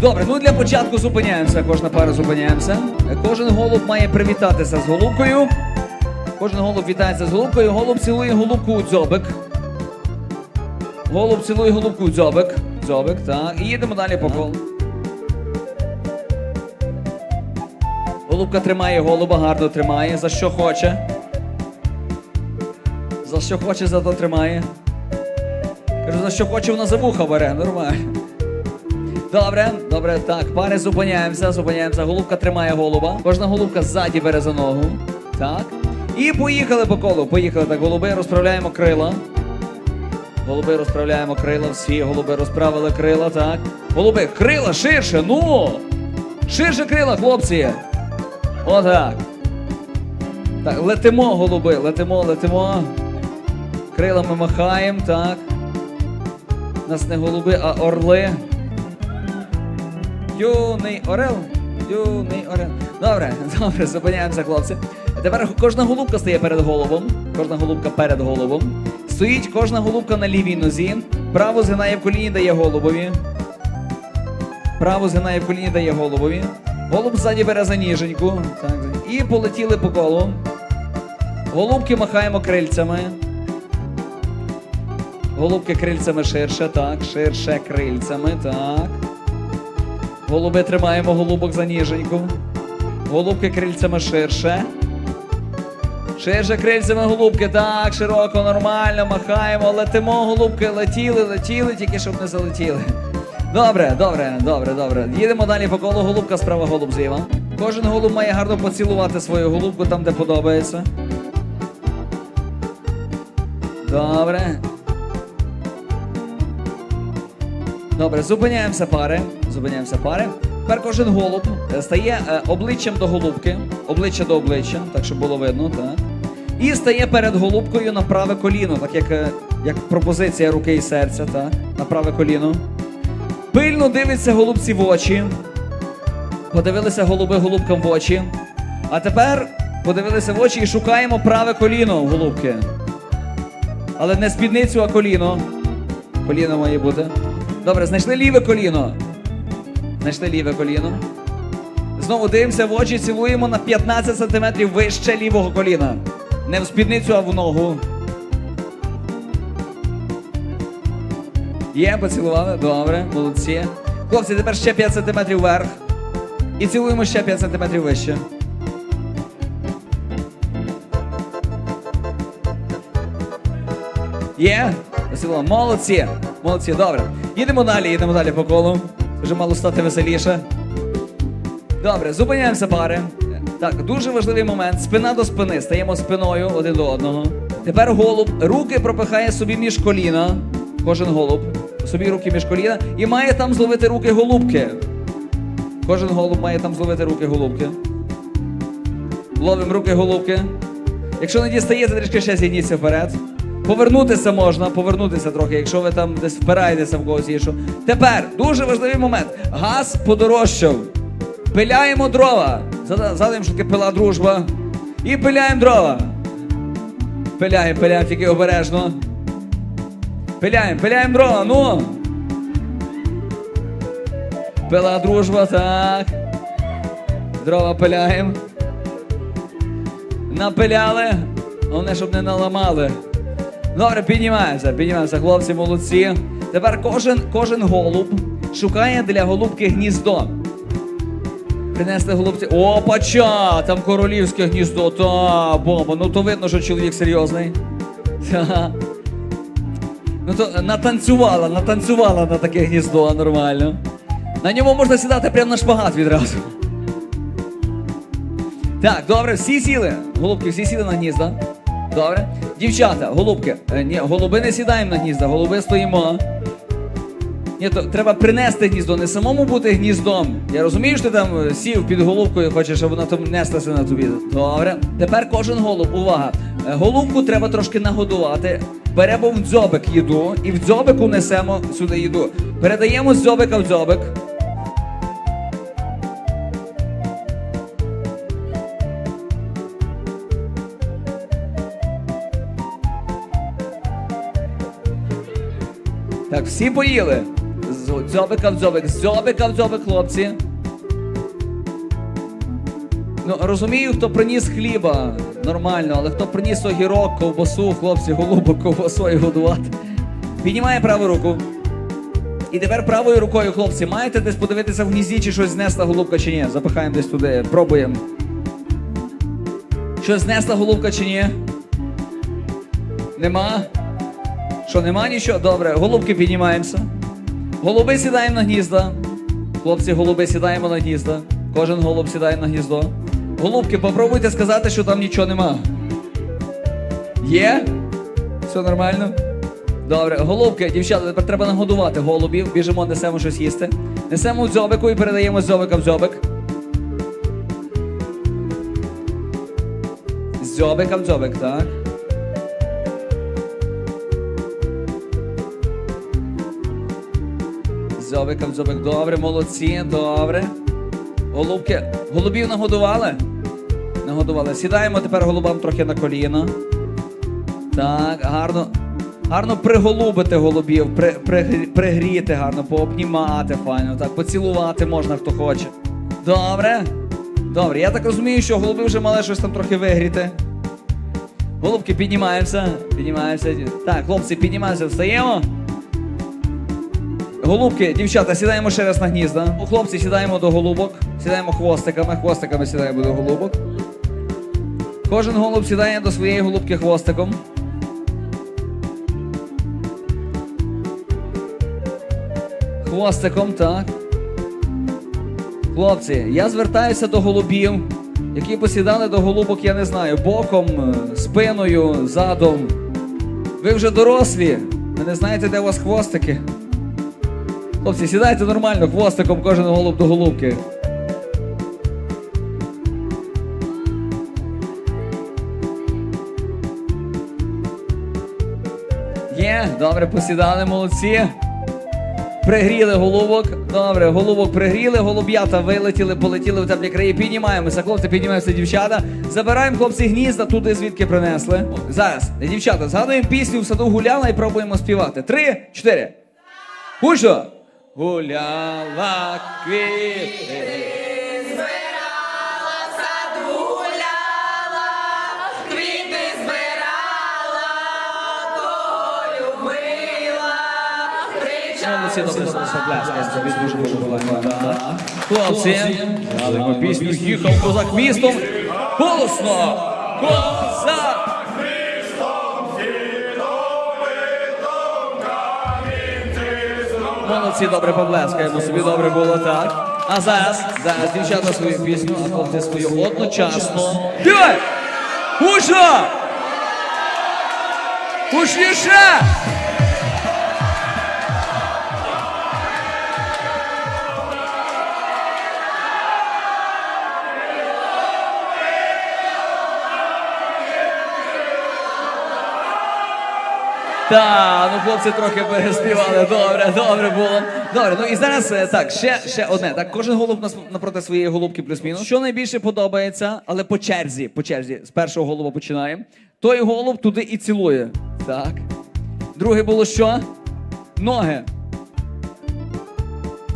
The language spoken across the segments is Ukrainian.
добре, ну для початку зупиняємося, кожна пара зупиняємося. Кожен голуб має привітатися з голубкою. Кожен голуб вітається з голубкою. Голуб цілує голубку у дзьобик. Голуб цілує голубку у дзьобик. Дзьобик, так. І їдемо далі по колу. Голубка тримає голуба, гарно тримає. За що хоче. За що хоче, за то тримає. Кажу, за що хоче, вона за вуха бере, нормально. Добре, добре, так, пари зупиняємося, зупиняємося. Голубка тримає голуба. Кожна голубка ззаді бере за ногу. Так. І поїхали по колу. Поїхали так. Голуби розправляємо крила. Голуби розправляємо крила. Всі голуби розправили крила, так. Голуби, крила ширше, ну! Ширше крила, хлопці. Отак. Так, летимо, голуби, летимо, летимо. Крилами махаємо, так. У нас не голуби, а орли. Юний орел. Юний орел. Добре, добре, зупиняємося, хлопці. Тепер кожна голубка стає перед голубом. Кожна голубка перед голубом. Стоїть кожна голубка на лівій нозі. Праву згинає в коліні, дає голубові. Праву згинає в коліні, дає голубові. Голуб ззаді бере за ніженьку. І полетіли по колу. Голубки махаємо крильцями. Голубки крильцями ширше, так, ширше крильцями, так. Голуби тримаємо голубок за ніженьку. Голубки крильцями ширше. Ширше крильцями голубки, так, широко, нормально, махаємо, летимо, голубки, летіли, летіли, тільки щоб не залетіли. Добре, добре, добре, добре. Їдемо далі по колу голубка, справа голуб зліва. Кожен голуб має гарно поцілувати свою голубку там, де подобається. Добре. Добре, зупиняємося пари. Зупиняємося пари. Тепер кожен голуб е, стає е, обличчям до голубки, обличчя до обличчя, так щоб було видно, так. І стає перед голубкою на праве коліно, так як, е, як пропозиція руки і серця, так, на праве коліно. Пильно дивиться голубці в очі. Подивилися голуби голубкам в очі. А тепер подивилися в очі і шукаємо праве коліно в голубки. Але не спідницю, а коліно. Коліно має бути. Добре, знайшли ліве коліно. Знайшли ліве коліно. Знову дивимося в очі, цілуємо на 15 см вище лівого коліна. Не в спідницю, а в ногу. Є, поцілували? Добре, молодці. Хлопці, тепер ще 5 см вверх. І цілуємо ще 5 см вище. Є? Весело. Молодці. Молодці, добре. Їдемо далі, їдемо далі по колу. Вже мало стати веселіше. Добре, зупиняємося пари. Так, дуже важливий момент. Спина до спини. Стаємо спиною один до одного. Тепер голуб руки пропихає собі між коліна. Кожен голуб. Собі руки між коліна. І має там зловити руки голубки. Кожен голуб має там зловити руки голубки. Ловимо руки голубки. Якщо не дістаєте, трішки ще зійдіться вперед. Повернутися можна, повернутися трохи, якщо ви там десь впираєтеся в когось іншого. Тепер дуже важливий момент. Газ подорожчав. Пиляємо дрова. Зада- Згадуємо, що таке пила дружба. І пиляємо дрова. Пиляємо, пиляємо, тільки обережно. Пиляємо, пиляємо дрова, ну. Пила дружба, так. Дрова пиляємо. Напиляли. Головне, щоб не наламали. Добре, піднімаємося, піднімаємося, хлопці, молодці. Тепер кожен, кожен голуб шукає для голубки гніздо. Принесли голубці. Опача! Там королівське гніздо, та бомба. Ну то видно, що чоловік серйозний. Та. Ну то натанцювала, натанцювала на таке гніздо нормально. На ньому можна сідати прямо на шпагат відразу. Так, добре, всі сіли. Голубки, всі сіли на гнізда. Добре. Дівчата, голубки. Е, ні, голуби не сідаємо на гнізда, голуби стоїмо. Ні, то треба принести гніздо, не самому бути гніздом. Я розумію, що ти там е, сів під голубкою, хочеш, щоб вона там нестася на тобі. Добре. Тепер кожен голуб, увага. Е, Голубку треба трошки нагодувати. Беремо в дзьобик їду і в дзьобику несемо сюди їду. Передаємо з дзьобика в дзьобик. Так, всі поїли. Дзьобика в дзьобик, дзьобика в дзьобик, хлопці. Ну, розумію, хто приніс хліба, нормально, але хто приніс огірок, ковбасу, хлопці, голубок ковбасою годувати. Піднімає праву руку. І тепер правою рукою, хлопці, маєте десь подивитися в гнізді, чи щось знесла голубка чи ні. Запихаємо десь туди, пробуємо. Щось знесла голубка чи ні? Нема? Що, нема нічого? Добре, голубки піднімаємося. Голуби сідаємо на гнізда. Хлопці, голуби сідаємо на гнізда. Кожен голуб сідає на гніздо. Голубки, попробуйте сказати, що там нічого нема. Є? Все нормально? Добре, голубки, дівчата, тепер треба нагодувати голубів. Біжимо, несемо щось їсти. Несемо в дзьобику і передаємо з дзьобика в дзьобик. Дзьобика в дзьобик, так. З дзьобика дзьобик. Добре, молодці, добре. Голубки, голубів нагодували? Нагодували. Сідаємо тепер голубам трохи на коліна. Так, гарно. Гарно приголубити голубів, при, при- пригріти гарно, пообнімати файно, так, поцілувати можна, хто хоче. Добре? Добре, я так розумію, що голуби вже мали щось там трохи вигріти. Голубки, піднімаємося, піднімаємося. Так, хлопці, піднімаємося, встаємо. Голубки, дівчата, сідаємо ще раз на гнізда. У хлопці сідаємо до голубок, сідаємо хвостиками, хвостиками сідаємо до голубок. Кожен голуб сідає до своєї голубки хвостиком. Хвостиком, так. Хлопці, я звертаюся до голубів, які посідали до голубок, я не знаю, боком, е, спиною, задом. Ви вже дорослі. Ви не знаєте, де у вас хвостики. Хлопці, сідайте нормально, хвостиком кожен голуб до голубки. Є, добре, посідали, молодці. Пригріли голубок. Добре, голубок пригріли, голуб'ята вилетіли, полетіли в теплі краї. Піднімаємося, хлопці, піднімаємося, дівчата. Забираємо хлопці гнізда туди, звідки принесли. Зараз, дівчата, згадуємо пісню в саду гуляла і пробуємо співати. Три, чотири. Гучно! Гуляла квіти. Квіти збирала, кого любила, Молодці, добре, запляскаємо собі дуже дуже. Хлопці, пісню «Їхав козак містом». Голосно! Козак! Молодці, добре поблескаємо собі, добре було так. А зараз, зараз дівчата свою пісню, а хлопці свою одночасно. Давай! Гучно! Гучніше! Так, ну хлопці трохи переспівали. Добре, добре було. Добре, ну і зараз е, так, ще, ще одне. Так, кожен голуб нас- напроти своєї голубки плюс-мінус. Що найбільше подобається, але по черзі, по черзі, з першого голуба починаємо. Той голуб туди і цілує. Так. Друге було що? Ноги.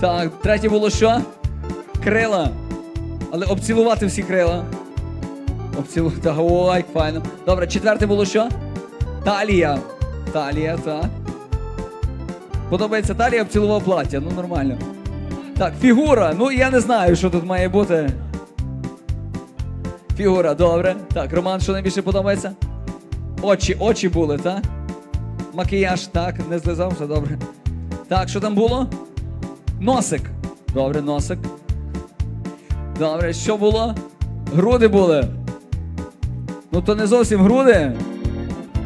Так, третє було що? Крила. Але обцілувати всі крила. Обцілувати. Ой, файно. Добре, четверте було що? Талія. Талія, так. Подобається талія, обцілував плаття. Ну, нормально. Так, фігура. Ну, я не знаю, що тут має бути. Фігура, добре. Так, Роман, що найбільше подобається? Очі, очі були, так? Макіяж, так, не злизав, все добре. Так, що там було? Носик. Добре, носик. Добре, що було? Груди були. Ну то не зовсім груди.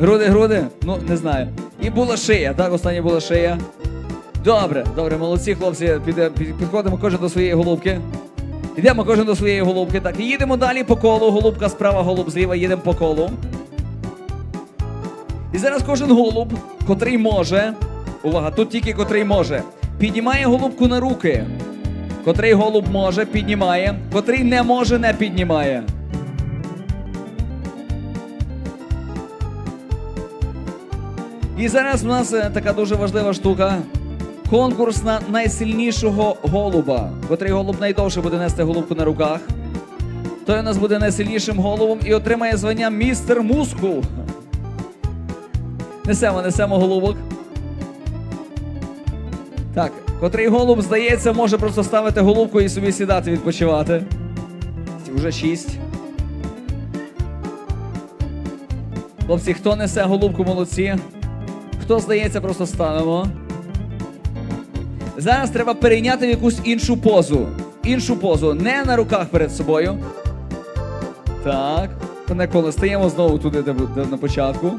Груди, груди? Ну, не знаю. І була шия, так, остання була шия. Добре, добре, молодці, хлопці. Піде, під- підходимо кожен до своєї голубки. Йдемо кожен до своєї голубки. Так, і їдемо далі по колу. Голубка справа, голуб зліва, їдемо по колу. І зараз кожен голуб, котрий може, увага, тут тільки котрий може, піднімає голубку на руки. Котрий голуб може, піднімає, котрий не може, не піднімає. І зараз у нас е, така дуже важлива штука. конкурс на найсильнішого голуба. Котрий голуб найдовше буде нести голубку на руках. Той у нас буде найсильнішим голубом і отримає звання містер Мускул. Несемо, несемо голубок. Так, котрий голуб, здається, може просто ставити голубку і собі сідати відпочивати. Уже шість. Хлопці, хто несе голубку, молодці. Хто здається, просто ставимо. Зараз треба перейняти якусь іншу позу. Іншу позу. Не на руках перед собою. Так. Не коло стаємо знову туди, де, де на початку.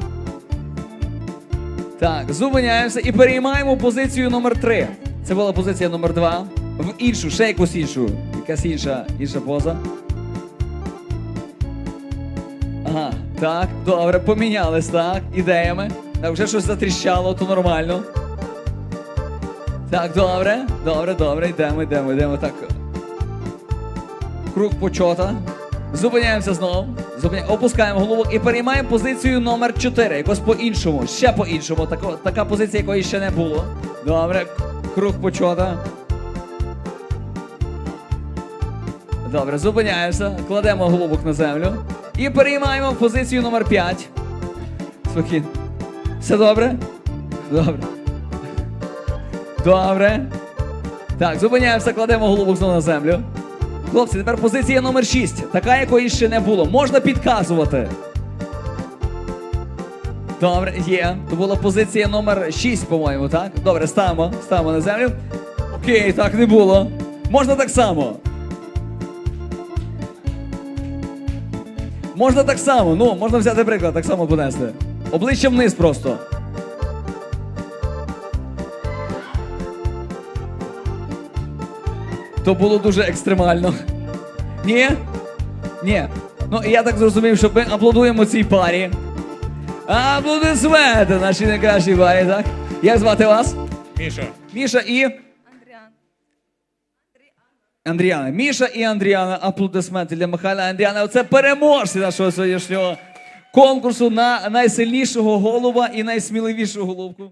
Так, зупиняємося і переймаємо позицію номер 3. Це була позиція номер 2. В іншу, ще якусь іншу. Якась інша, інша поза. Ага, так, добре, помінялись, так, ідеями. Так, вже щось затріщало, то нормально. Так, добре, добре, добре, йдемо, йдемо, йдемо. Так. Круг почота. Зупиняємося знову. Зупиня... Опускаємо голову і переймаємо позицію номер 4. Якось по-іншому. Ще по-іншому. Тако... Така позиція, якої ще не було. Добре. Круг почота. Добре, зупиняємося, кладемо голубок на землю і переймаємо позицію номер 5. Спокійно. Все добре? Добре. Добре. Так, зупиняємося, кладемо голубок знову на землю. Хлопці, тепер позиція номер 6. Така, якої ще не було. Можна підказувати. Добре, є. То була позиція номер 6, по-моєму, так? Добре, ставимо. Ставимо на землю. Окей, так не було. Можна так само. Можна так само, ну, можна взяти приклад, так само понести. Обличчя вниз просто. То було дуже екстремально. Ні? Ні. Ну, я так зрозумів, що ми аплодуємо цій парі. Аплодисменти нашій найкращій парі, так? Як звати вас? Міша, Міша і. Андріан. Андріана. Міша і Андріана. Аплодисменти для Михайла Андріана. Оце переможці нашого сьогоднішнього конкурсу на найсильнішого голуба і найсміливішу голубку.